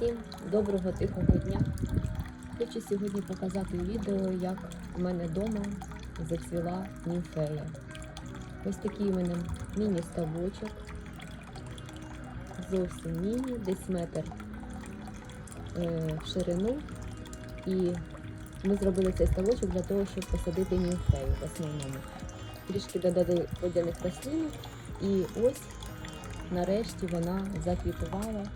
Всім доброго тихого дня. Хочу сьогодні показати відео, як у мене вдома зацвіла німфея. Ось такий у мене міні-ставочок. Зовсім міні, десь метр е, в ширину. І ми зробили цей ставочок для того, щоб посадити німфею в основному. Трішки додали водяних рослин. І ось нарешті вона заквітувала.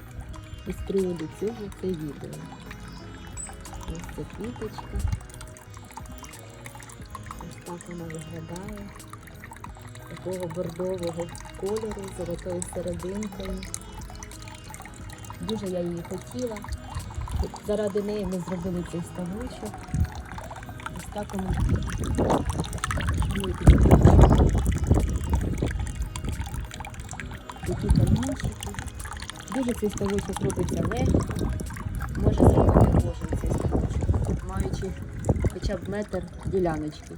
І з приводу цього це відео. Ось це квіточка. Ось так вона виглядає. Такого бордового кольору, золотою серединкою. Дуже я її хотіла. От Заради неї ми зробили цей ставочок. Ось так вона. Ой, Такі. Дуже цей ставочок робиться легко. Може зробити кожен цей ставочок, маючи хоча б метр діляночки.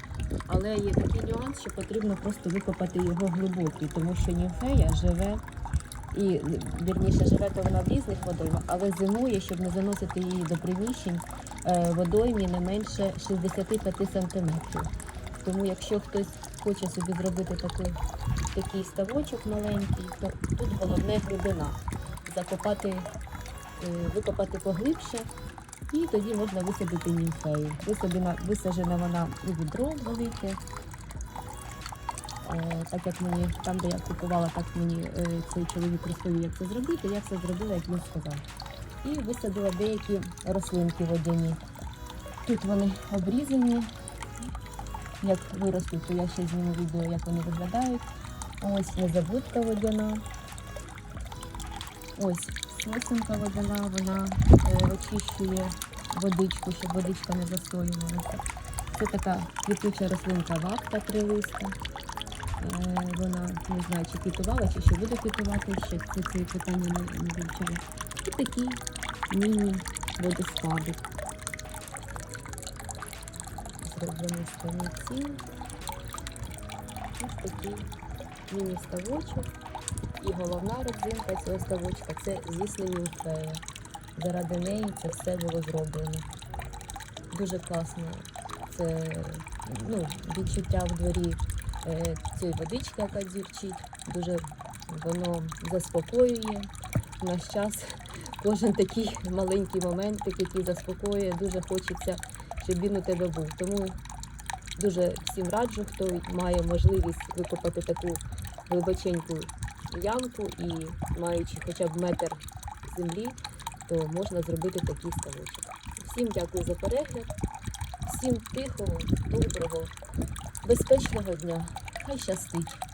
Але є такий нюанс, що потрібно просто викопати його глибокий, тому що німфея живе і вірніше живе то вона в різних водоймах, але зимує, щоб не заносити її до приміщень е, водоймі не менше 65 см. Тому якщо хтось хоче собі зробити такий, такий ставочок маленький, то тут головне глибина закопати, е, викопати поглибше, і тоді можна висадити німфею. Висадена, висаджена вона у відро велике. Е, Так як мені там, де я купувала, так мені е, цей чоловік розповів, як це зробити. Я все зробила, як він сказав. І висадила деякі рослинки водяні. Тут вони обрізані. Як виростуть, то я ще зніму відео, як вони виглядають. Ось незабудка водяна. Ось сосенка водяна, вона е, очищує водичку, щоб водичка не застоювалася. Це така квітуча рослинка вакта трилиста. Е, вона не знаю, чи квітувала, чи ще буде квітувати, ще це, це питання не, не вивчила. І такі міні-водоспади. Зроблені станиці. Ось такий міні-ставочок. І головна родзинка цього ставочка це, звісно, німфея. Заради неї це все було зроблено. Дуже класно. Це ну, відчуття в дворі е, цієї водички, яка дзюрчить. Дуже воно заспокоює. В наш час кожен такий маленький моментик, який заспокоює, дуже хочеться, щоб він у тебе був. Тому дуже всім раджу, хто має можливість викопати таку глибоченьку ямку і маючи хоча б метр землі, то можна зробити такий ставочок. Всім дякую за перегляд, всім тихого, доброго, безпечного дня. Хай щастить!